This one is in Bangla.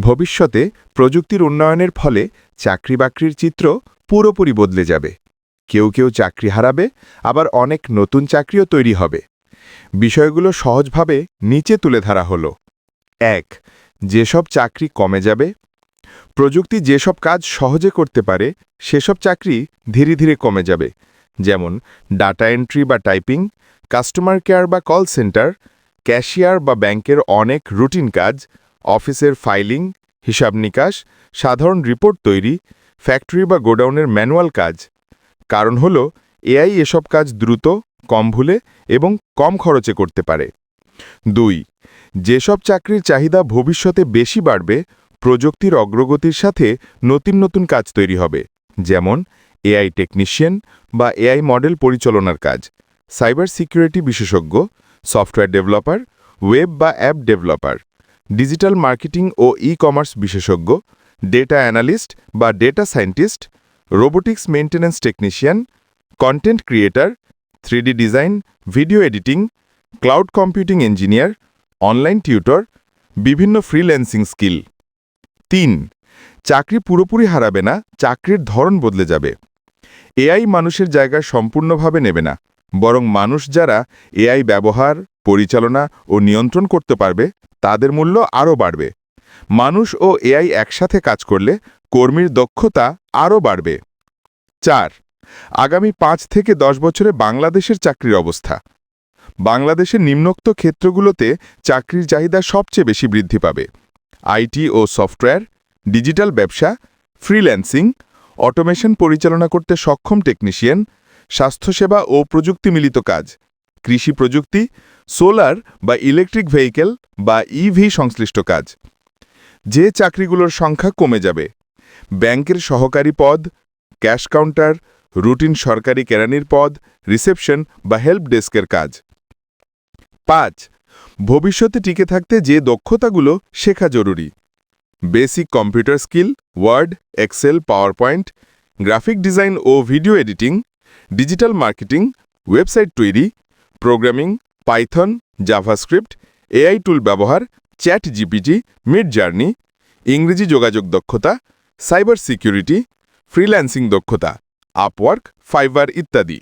ভবিষ্যতে প্রযুক্তির উন্নয়নের ফলে চাকরি বাকরির চিত্র পুরোপুরি বদলে যাবে। কেউ কেউ চাকরি হারাবে, আবার অনেক নতুন চাকরিও তৈরি হবে। বিষয়গুলো সহজভাবে নিচে তুলে ধরা হলো। এক, যেসব চাকরি কমে যাবে, প্রযুক্তি যেসব কাজ সহজে করতে পারে, সেসব চাকরি ধীরে ধীরে কমে যাবে। যেমন ডাটা এন্ট্রি বা টাইপিং, কাস্টমার কেয়ার বা কল সেন্টার, ক্যাশিয়ার বা ব্যাংকের অনেক রুটিন কাজ অফিসের ফাইলিং হিসাব নিকাশ, সাধারণ রিপোর্ট তৈরি ফ্যাক্টরি বা গোডাউনের ম্যানুয়াল কাজ। কারণ হল, এআই এসব কাজ দ্রুত, কম ভুলে এবং কম খরচে করতে পারে। দুই, যেসব চাকরির চাহিদা ভবিষ্যতে বেশি বাড়বে, প্রযুক্তির অগ্রগতির সাথে নতুন নতুন কাজ তৈরি হবে, যেমন এআই টেকনিশিয়ান বা এআই মডেল পরিচালনার কাজ সাইবার সিকিউরিটি বিশেষজ্ঞ সফটওয়্যার ডেভেলপার ওয়েব বা অ্যাপ ডেভেলপার ডিজিটাল মার্কেটিং ও ই কমার্স বিশেষজ্ঞ, ডেটা অ্যানালিস্ট বা data scientist, robotics maintenance technician, content creator, three D design, video editing, cloud computing engineer, online tutor, বিভিন্ন ফ্রিল্যান্সিং স্কিল। তিন, চাকরি পুরোপুরি হারাবে না, চাকরির ধরন বদলে যাবে। এআই মানুষের জায়গা সম্পূর্ণভাবে নেবে না, বরং মানুষ যারা এআই ব্যবহার, পরিচালনা ও নিয়ন্ত্রণ করতে পারবে তাদের মূল্য আরও বাড়বে। মানুষ ও এআই একসাথে কাজ করলে কর্মীর দক্ষতা আরও বাড়বে। চার, আগামী পাঁচ থেকে দশ বছরে বাংলাদেশের চাকরির অবস্থা। বাংলাদেশের নিম্নোক্ত ক্ষেত্রগুলোতে চাকরির চাহিদা সবচেয়ে বেশি বৃদ্ধি পাবে। আইটি ও সফটওয়্যার, ডিজিটাল ব্যবসা, ফ্রিল্যান্সিং, অটোমেশন পরিচালনা করতে সক্ষম টেকনিশিয়ান, স্বাস্থ্যসেবা ও প্রযুক্তি মিলিত কাজ। কৃষি প্রযুক্তি, সোলার বা ইলেকট্রিক ভেহিকেল বা ইভি সংশ্লিষ্ট কাজ। যে চাকরিগুলোর সংখ্যা কমে যাবে। ব্যাংকের সহকারী পদ, ক্যাশ কাউন্টার, রুটিন সরকারি কেরানির পদ, রিসেপশন বা হেল্প ডেস্কের কাজ। পাঁচ, ভবিষ্যতে টিকে থাকতে যে দক্ষতাগুলো শেখা জরুরি। Basic computer skill, word, Excel power point graphic design ও video editing, digital marketing, website তৈরি programming, Python, JavaScript, AI tool ব্যবহার, চ্যাট জিপিটি, মিড জার্নি, ইংরেজি যোগাযোগ দক্ষতা, সাইবার সিকিউরিটি, ফ্রিল্যান্সিং দক্ষতা, আপওয়ার্ক, ফাইবার ইত্যাদি।